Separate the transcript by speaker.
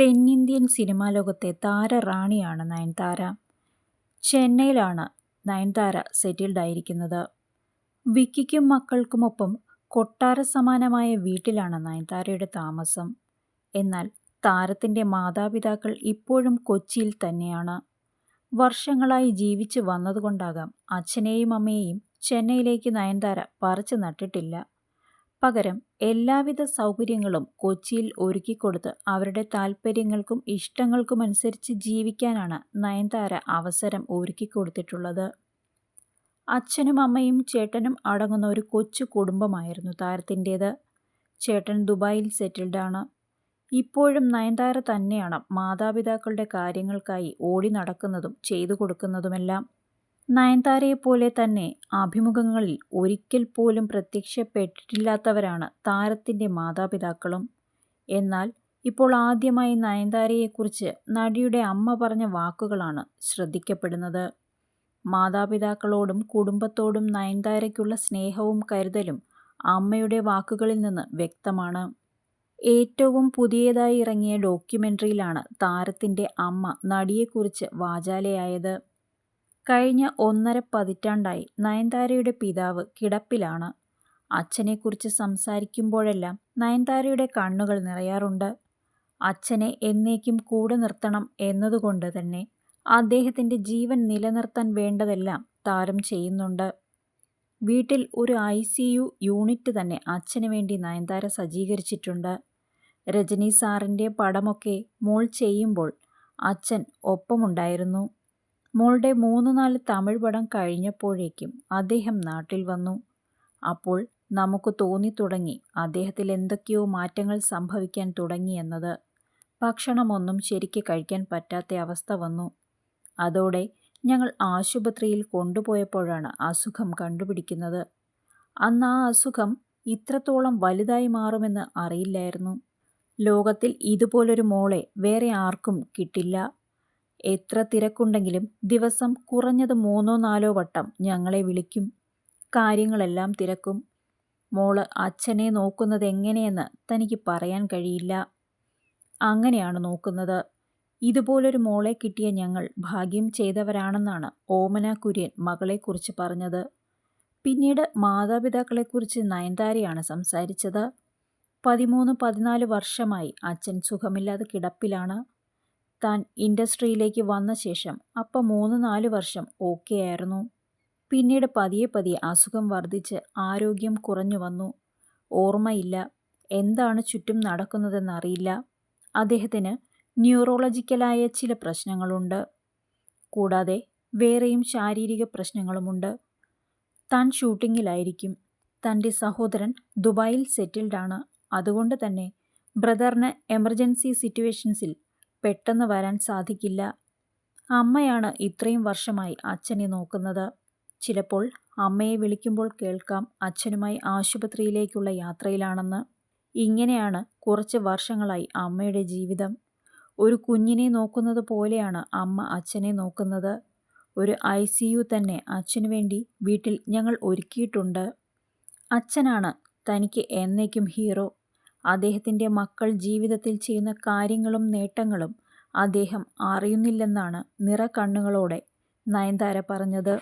Speaker 1: തെന്നിന്ത്യൻ സിനിമാ ലോകത്തെ താരറാണിയാണ് നയൻതാര. ചെന്നൈയിലാണ് നയൻതാര സെറ്റിൽഡ് ആയിരിക്കുന്നത്. വിക്കിക്കും മക്കൾക്കുമൊപ്പം കൊട്ടാര സമാനമായ വീട്ടിലാണ് നയൻതാരയുടെ താമസം. എന്നാൽ താരത്തിന്റെ മാതാപിതാക്കൾ ഇപ്പോഴും കൊച്ചിയിൽ തന്നെയാണ്. വർഷങ്ങളായി ജീവിച്ചു വന്നതുകൊണ്ടാകാം അച്ഛനെയും അമ്മയെയും ചെന്നൈയിലേക്ക് നയൻതാര പറിച്ചു നട്ടിട്ടില്ല. പകരം എല്ലാവിധ സൗകര്യങ്ങളും കൊച്ചിയിൽ ഒരുക്കിക്കൊടുത്ത് അവരുടെ താൽപ്പര്യങ്ങൾക്കും ഇഷ്ടങ്ങൾക്കുമനുസരിച്ച് ജീവിക്കാനാണ് നയൻതാര അവസരം ഒരുക്കിക്കൊടുത്തിട്ടുള്ളത്. അച്ഛനും അമ്മയും ചേട്ടനും അടങ്ങുന്ന ഒരു കൊച്ചു കുടുംബമായിരുന്നു താരത്തിന്റേത്. ചേട്ടൻ ദുബായിൽ സെറ്റിൽഡാണ്. ഇപ്പോഴും നയൻതാര തന്നെയാണ് മാതാപിതാക്കളുടെ കാര്യങ്ങൾക്കായി ഓടി നടക്കുന്നതും ചെയ്തു കൊടുക്കുന്നതുമെല്ലാം നയൻതാരയെപ്പോലെ തന്നെ അഭിമുഖങ്ങളിൽ ഒരിക്കൽ പോലും പ്രത്യക്ഷപ്പെട്ടിട്ടില്ലാത്തവരാണ് താരത്തിന്റെ മാതാപിതാക്കളും. എന്നാൽ ഇപ്പോൾ ആദ്യമായി നയൻതാരയെക്കുറിച്ച് നടിയുടെ അമ്മ പറഞ്ഞ വാക്കുകളാണ് ശ്രദ്ധിക്കപ്പെടുന്നത്. മാതാപിതാക്കളോടും കുടുംബത്തോടും നയൻതാരയ്ക്കുള്ള സ്നേഹവും കരുതലും അമ്മയുടെ വാക്കുകളിൽ നിന്ന് വ്യക്തമാണ്. ഏറ്റവും പുതിയതായി ഇറങ്ങിയ ഡോക്യുമെന്ററിയിലാണ് താരത്തിന്റെ അമ്മ നടിയെക്കുറിച്ച് വാചാലയായത്. കഴിഞ്ഞ ഒന്നര പതിറ്റാണ്ടായി നയൻതാരയുടെ പിതാവ് കിടപ്പിലാണ്. അച്ഛനെക്കുറിച്ച് സംസാരിക്കുമ്പോഴെല്ലാം നയൻതാരയുടെ കണ്ണുകൾ നിറയാറുണ്ട്. അച്ഛനെ എന്നേക്കും കൂടെ നിർത്തണം എന്നതുകൊണ്ട് തന്നെ അദ്ദേഹത്തിന്റെ ജീവൻ നിലനിർത്താൻ വേണ്ടതെല്ലാം താരം ചെയ്യുന്നുണ്ട്. വീട്ടിൽ ഒരു ഐ സി യു യൂണിറ്റ് തന്നെ അച്ഛന് വേണ്ടി നയൻതാര സജ്ജീകരിച്ചിട്ടുണ്ട്. രജനി സാറിന്റെ പടമൊക്കെ മോൾ ചെയ്യുമ്പോൾ അച്ഛൻ ഒപ്പമുണ്ടായിരുന്നു. മോളുടെ മൂന്ന് നാല് തമിഴ് പടം കഴിഞ്ഞപ്പോഴേക്കും അദ്ദേഹം നാട്ടിൽ വന്നു. അപ്പോൾ നമുക്ക് തോന്നിത്തുടങ്ങി അദ്ദേഹത്തിൽ എന്തൊക്കെയോ മാറ്റങ്ങൾ സംഭവിക്കാൻ തുടങ്ങിയെന്നത് ഭക്ഷണമൊന്നും ശരിക്ക് കഴിക്കാൻ പറ്റാത്ത അവസ്ഥ വന്നു. അതോടെ ഞങ്ങൾ ആശുപത്രിയിൽ കൊണ്ടുപോയപ്പോഴാണ് അസുഖം കണ്ടുപിടിക്കുന്നത്. അന്ന് ആ അസുഖം ഇത്രത്തോളം വലുതായി മാറുമെന്ന് അറിയില്ലായിരുന്നു. ലോകത്തിൽ ഇതുപോലൊരു മോളെ വേറെ ആർക്കും കിട്ടില്ല. എത്ര തിരക്കുണ്ടെങ്കിലും ദിവസം കുറഞ്ഞത് മൂന്നോ നാലോ വട്ടം ഞങ്ങളെ വിളിക്കും. കാര്യങ്ങളെല്ലാം തിരക്കും. മോൾ അച്ഛനെ നോക്കുന്നത് എങ്ങനെയെന്ന് തനിക്ക് പറയാൻ കഴിയില്ല. അങ്ങനെയാണ് നോക്കുന്നത്. ഇതുപോലൊരു മോളെ കിട്ടിയ ഞങ്ങൾ ഭാഗ്യം ചെയ്തവരാണെന്നാണ് ഓമന കുര്യൻ മകളെക്കുറിച്ച് പറഞ്ഞത്. പിന്നീട് മാതാപിതാക്കളെക്കുറിച്ച് നയൻതാരയാണ് സംസാരിച്ചത്. പതിമൂന്ന് പതിനാല് വർഷമായി അച്ഛൻ സുഖമില്ലാതെ കിടപ്പിലാണ്. താൻ ഇൻഡസ്ട്രിയിലേക്ക് വന്ന ശേഷം അപ്പം മൂന്ന് നാല് വർഷം ഓക്കെ ആയിരുന്നു. പിന്നീട് പതിയെ പതിയെ അസുഖം വർദ്ധിച്ച് ആരോഗ്യം കുറഞ്ഞു വന്നു. ഓർമ്മയില്ല എന്താണ് ചുറ്റും നടക്കുന്നതെന്നറിയില്ല. അദ്ദേഹത്തിന് ന്യൂറോളജിക്കലായ ചില പ്രശ്നങ്ങളുണ്ട്. കൂടാതെ വേറെയും ശാരീരിക പ്രശ്നങ്ങളുമുണ്ട്. താൻ ഷൂട്ടിങ്ങിലായിരിക്കും. തന്റെ സഹോദരൻ ദുബായിൽ സെറ്റിൽഡാണ്. അതുകൊണ്ട് തന്നെ ബ്രദറിന് എമർജൻസി സിറ്റുവേഷൻസിൽ പെട്ടെന്ന് വരാൻ സാധിക്കില്ല. അമ്മയാണ് ഇത്രയും വർഷമായി അച്ഛനെ നോക്കുന്നത്. ചിലപ്പോൾ അമ്മയെ വിളിക്കുമ്പോൾ കേൾക്കാം അച്ഛനുമായി ആശുപത്രിയിലേക്കുള്ള യാത്രയിലാണെന്ന്. ഇങ്ങനെയാണ് കുറച്ച് വർഷങ്ങളായി അമ്മയുടെ ജീവിതം. ഒരു കുഞ്ഞിനെ നോക്കുന്നത് പോലെയാണ് അമ്മ അച്ഛനെ നോക്കുന്നത്. ഒരു ഐ സി യു തന്നെ അച്ഛനു വേണ്ടി വീട്ടിൽ ഞങ്ങൾ ഒരുക്കിയിട്ടുണ്ട്. അച്ഛനാണ് തനിക്ക് എന്നേക്കും ഹീറോ. അദ്ദേഹത്തിന്റെ മക്കൾ ജീവിതത്തിൽ ചെയ്യുന്ന കാര്യങ്ങളും നേട്ടങ്ങളും അദ്ദേഹം അറിയുന്നില്ലെന്നാണ് നിറകണ്ണുകളോടെ നയൻതാര പറഞ്ഞത്.